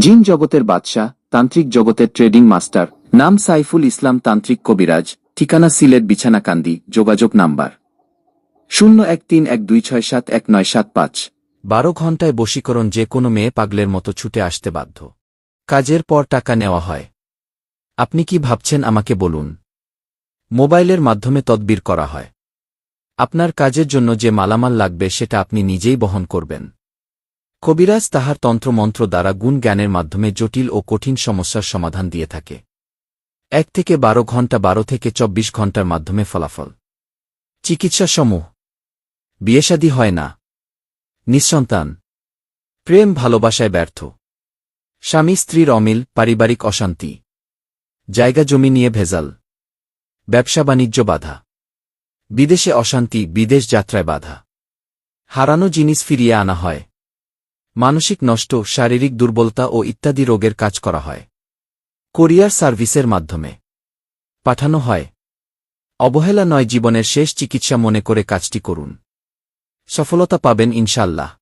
জিন জগতের বাদশাহ, তান্ত্রিক জগতের ট্রেডিং মাস্টার, নাম সাইফুল ইসলাম তান্ত্রিক কবিরাজ, ঠিকানা সিলেট, বিছানাকান্দি, যোগাযোগ নাম্বার শূন্য এক তিন এক দুই ছয় সাত এক নয় সাত পাঁচ। বারো ঘন্টায় বশীকরণ যে কোনো মেয়ে পাগলের মতো ছুটে আসতে বাধ্য। কাজের পর টাকা নেওয়া হয়। আপনি কি ভাবছেন আমাকে বলুন? মোবাইলের মাধ্যমে তদবির করা হয়। আপনার কাজের জন্য যে মালামাল লাগবে সেটা আপনি নিজেই বহন করবেন। কবিরাজ তাহার তন্ত্রমন্ত্র দ্বারা গুণ জ্ঞানের মাধ্যমে জটিল ও কঠিন সমস্যার সমাধান দিয়ে থাকে। এক থেকে বারো ঘণ্টা বারো থেকে চব্বিশ ঘণ্টার মাধ্যমে ফলাফল। চিকিৎসা সমূহ বিয়েশাদী হয় না। নিঃসন্তান। প্রেম ভালোবাসায় ব্যর্থ। স্বামী স্ত্রীর অমিল, পারিবারিক অশান্তি। জায়গা জমি নিয়ে ভেজাল। ব্যবসা বাণিজ্য বাধা। বিদেশে অশান্তি, বিদেশ যাত্রায় বাধা। হারানো জিনিস ফিরিয়ে আনা হয়। মানসিক নষ্ট, শারীরিক দুর্বলতা ও ইত্যাদি রোগের কাজ করা হয়। কোরিয়ার সার্ভিসের মাধ্যমে। পাঠানো হয়। অবহেলা নয়, জীবনের শেষ চিকিৎসা মনে করে কাজটি করুন। সফলতা পাবেন ইনশাল্লাহ